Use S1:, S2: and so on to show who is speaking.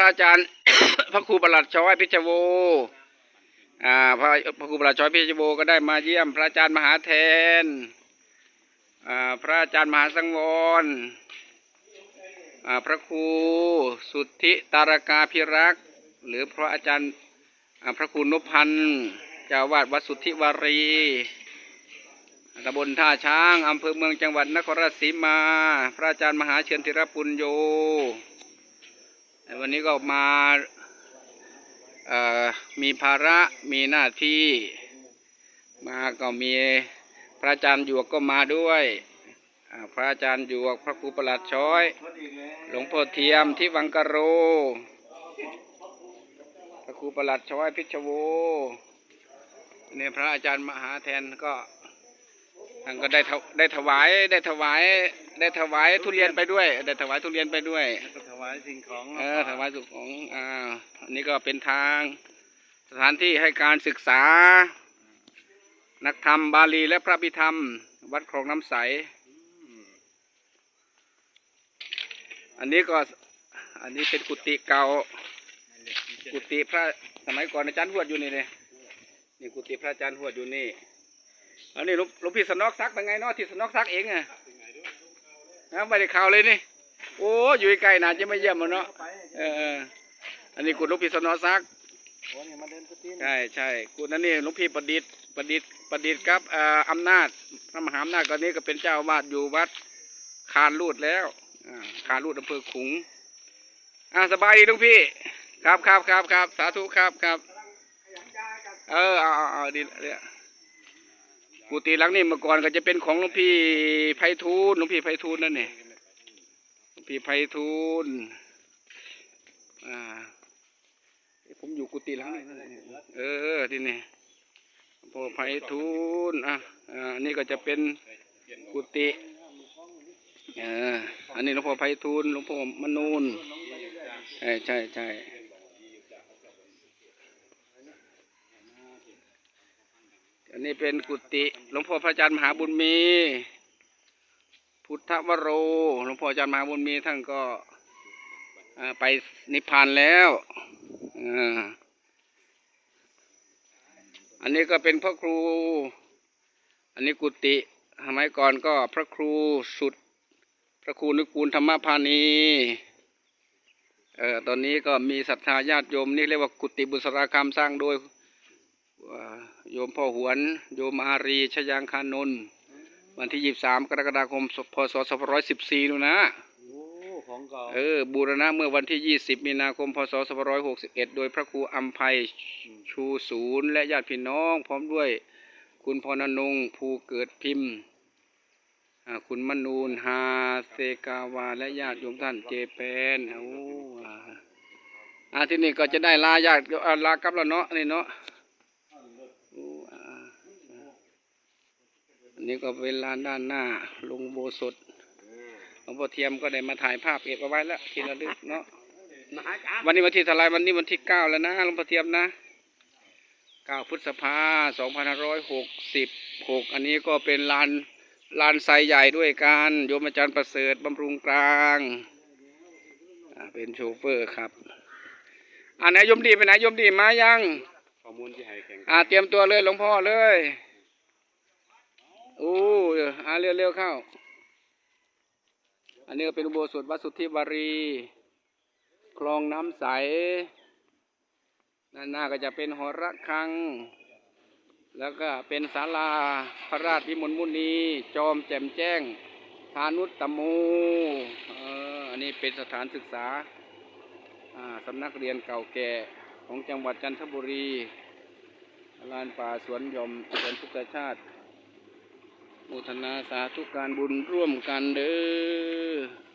S1: อาจารย์พระครูประหลัดช้อยพิชโวอ่าพระพระครูประหลัดช้อยพิชโวก็ได้มาเยี่ยม พระอาจารย์มหาแทนอ่าพระอาจารย์มหาสังวรอ่าพระครูสุทธิตารกาพิรักษ์หรือพระอาจารย์อ่าพระครูนพพันธ์เจ้าวาดวัดสุทธิวารีตำบลท่าช้างอำเภอเมืองจังหวัดนครราชสีมา พระอาจารย์มหาเชิญธิรปุญโย วันนี้ก็มามีภาระมีหน้าที่ มาก็มีพระอาจารย์หยวกก็มาด้วยพระอาจารย์หยวกพระครูประหลัดช้อย หลวงพ่อเทียมที่วังกะโร พระครูประหลัดช้อยพิชโวเนี่ยพระอาจารย์มหาแทนก็ท่านก็ได้ถวได้ถวายได้ถวายได้ถวายทุเรียนไปด้วย ได้ถวายทุเรียนไปด้วย
S2: วายสิ่งของ
S1: เออถวายสุขของอ่าอันนี้ก็เป็นทาง สถานที่ให้การศึกษา นักธรรมบาลีและพระพิธรรม วัดคลองน้ำใส อันนี้ก็อันนี้เป็นกุฏิเก่า กุฏิพระสมัยก่อนอาจารย์หวดอยู่นี่เลยนี่กุฏิพระอาจารย์หวดอยู่นี่อันนี้หลวงหลวงพี่สนอกซักเป็นไงเนาะที่สนอกซักเองอะนะไม่ได้ข่าวเลยนี่ โอ้อยู่ใกล้ๆน่าจะไม่เยี่ยมมันเนาะเออเอออันนี้กุฎหลวงพี่สนอซัก
S2: โอ้นี่มาเดินกุฏิ
S1: ใช่ใช่กุฎนั่นนี่หลวงพี่ประดิษฐ์ประดิษฐ์ประดิษฐ์กับเอ่ออำนาจพระมหาอำนาจตอนนี้ก็เป็นเจ้าอาวาสอยู่วัดคานรูดแล้วอ่าคานรูดอำเภอขลุงอ่าสบายดีหลุงพี่ ครับครับครับครับสาธุครับครับเออเอาเอาเอาดีเนี่ยกุฏิหลังนี้เมื่อก่อนก็จะเป็นของหลวงพี่ไพฑูรย์หลวงพี่ไพฑูรย์นั่นนี่หลวง พี่ไพฑูรย์อ่าผมอยู่กุฏิหลังนี้เออที่นี่หลวงพ่อไพฑูรย์อะอ่านนี้ก็จะเป็นกุฏิเอออันนี้หลวงพ่อไพฑูรย์หลวงพ่อมนูนใช่ใช่ใช่อันนี้เป็นกุฏิหลวงพ่อพระอาจารย์มหาบุญมี พุทธวโร หลวงพ่ออาจารย์มหาบุญมีท่านก็ไปนิพพานแล้วอันนี้ก็เป็นพระครู อันนี้กุฏิสมัยก่อนก็พระครูสุด พระครูนึกกูลธรรมพานีเอ่อตอนนี้ก็มีศรัทธาญาติโยมนี่เรียกว่ากุฏิบุษราคามสร้างโดยโยมพ่อหวน โยมอารีชยางคานนท์ วันที่ยี่สามกรกฎาคมพศสองร้อยสิบสี่นู่นนะ
S2: โอ้ของเก่า
S1: เออบูรณะเมื่อวันที่ 20 มีนาคม พศ 2561 โดยพระครูอัมภัยชูศูนย์และญาติพี่น้อง พร้อมด้วยคุณพรนนงภูเกิดพิมพ์อ่าคุณมนูนฮาเซกาวา และญาติโยมท่านเจแปนโอ้อ่าอ่าที่นี่ก็จะได้ลาญาติอ่าลากลับแล้วเนาะนี่เนาะโอ้อ่า อันนี้ก็เป็นลานด้านหน้าลงโบสถหลวงพ่อเทียมก็ได้มาถ่ายภาพเก็บเอาไว้แล้วทีละลึกเนาะ
S2: มหาจ้า
S1: วันนี้วันที่เท่าไหรวันนี้วันที่เก้าแล้วนะหลวงพ่อเทียมนะเก้าพฤษภาสองพันห้าร้อยหกสิบหกอันนี้ก็เป็นลานลานไซใหญ่ด้วยกันโยมอาจารย์ประเสริฐบำรุงกลางอ่าเป็นโชเฟอร์ครับอ่าไหนโยมดีไปไหนโยมดีมายัง
S2: ข้อมูลที่ให้แข่ง
S1: อ่าเตรียมตัวเลยหลวงพ่อเลย โอ้อาเร็วๆเข้า อันนี้ก็เป็นอุโบสถวัดสุทธิวารี คลองน้ำใสด้านหน้าก็จะเป็นหอระฆัง แล้วก็เป็นศาลาพระราชวิมลมุนี จอมแจ่มแจ้ง พานุตตมเอออันนี้เป็นสถานศึกษาสำนักเรียนเก่าแก่ของจังหวัดจันทบุรีลานป่าสวนยมสวนพุทธชาติ มุทนาสาธุการบุญร่วมกันเด้อ